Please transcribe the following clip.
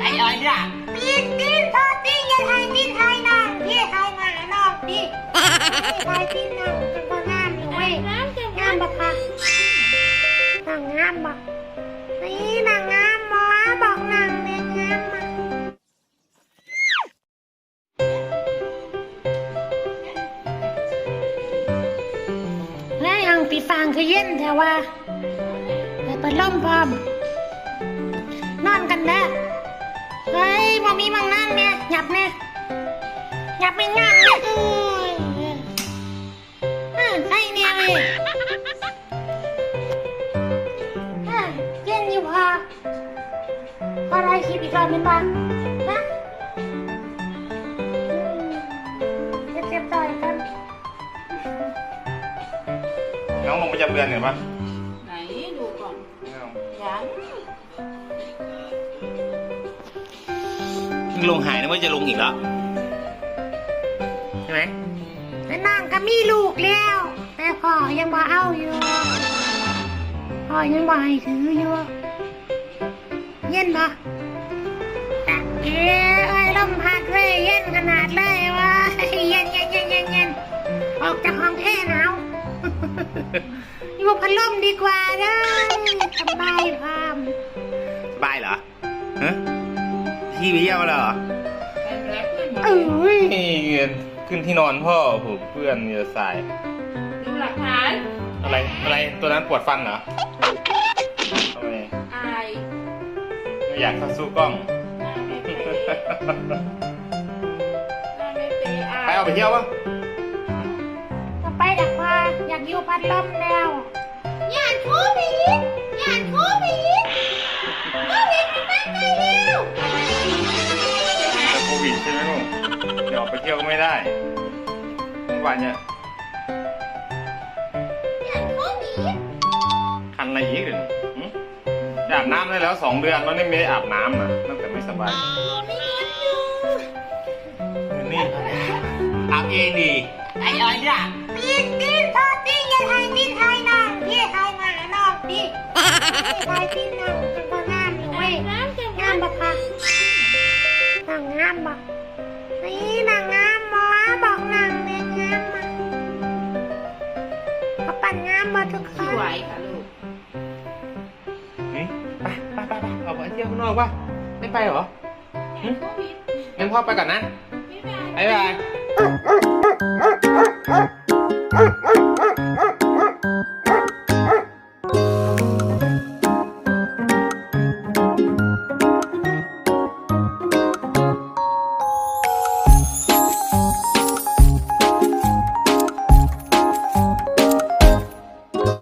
ไอ้อะไรเนี่ยตีนตีนทอดตีนอย่าไทยตีนไทยนางพี่ไทยมานอกดิไทยตีนนางเป็นคนงามอยู่เว้ยงามปะคะนางงามปะนี่นางงามมอบอกนางเนี่ยงามมาเฮ้ยอังปีฟางคือเย็นแต่ว่าเปิดพัดลมพร้อมนอนกันเด้ บ่มีมังนั่งเนี่ยหยับเนี่ยหยับไม่งามเนี่ยเอ้ยเอใช่เนี่ยเว้ยเออเย็นอยู่พอพอได้คลิปอีกรอบนึงบ้างนะเจ็บๆต่อยกัน น้องลงประจำเดือนเห็นปะ ลงหายนะว่าจะลงอีกแล้วใช่ไหมแล้วนางก็มีลูกแล้ว แต่พ่อยังบ่เอาอยู่พ่อยังบ่ให้ถืออยู่เย็นบ่ตะเอ้ยลมพัดเลยเย็นขนาดเลยวะเย็นเย็นเย็นเย็นเย็นออกจากห้องแค่หนาวอยู่พัดลมดีกว่าเด้อสบายพร้อมสบายเหรอ ที่ไปเยี่ยมมาแล้วเหรอไปแล้วขึ้นเอ้ยขึ้นที่นอนพ่อผูกเพื่อนเยอะสาย ดูหลักฐาน อะไร อะไร ตัวนั้นปวดฟันเหรอทำไมอายไม่อยากเข้าสู้กล้องหน้าไม่เป๊ะหน้าไม่เป๊ะอายไปเอาไปเที่ยวปะจะไปดักว่าอยากอยู่พัดลมแล้วอยากโควิดอยากโควิดโควิดมันมาไกลแล้ว แต่โควิดใช่ไหมลูกเดี๋ยวออกไปเที่ยวก็ไม่ได้เมื่อวานเนี่ยอยากโควิดคันอะไรอีกเดี๋ยวนี้หึจะอาบน้ำได้แล้วสองเดือนแล้วนี่ไม่ได้อาบน้ำอะตั้งแต่ไม่สบายมีเงินอยู่นี่อาบเองดีไอ้อะไรเนี่ยตีนตีนทอดตีนอย่าไทยตีนไทยนางพี่ไทยมานอกดิไทยตีนนางเป็นคน คสนวยค่ะลูกนี่ไปไปไปไปเอาไปเที่ยวข้างนอกป่ะไม่ไปเหรอหึโควิดงั้นพ่อไปก่อนนะบ๊ายบาย บ๊ายบาย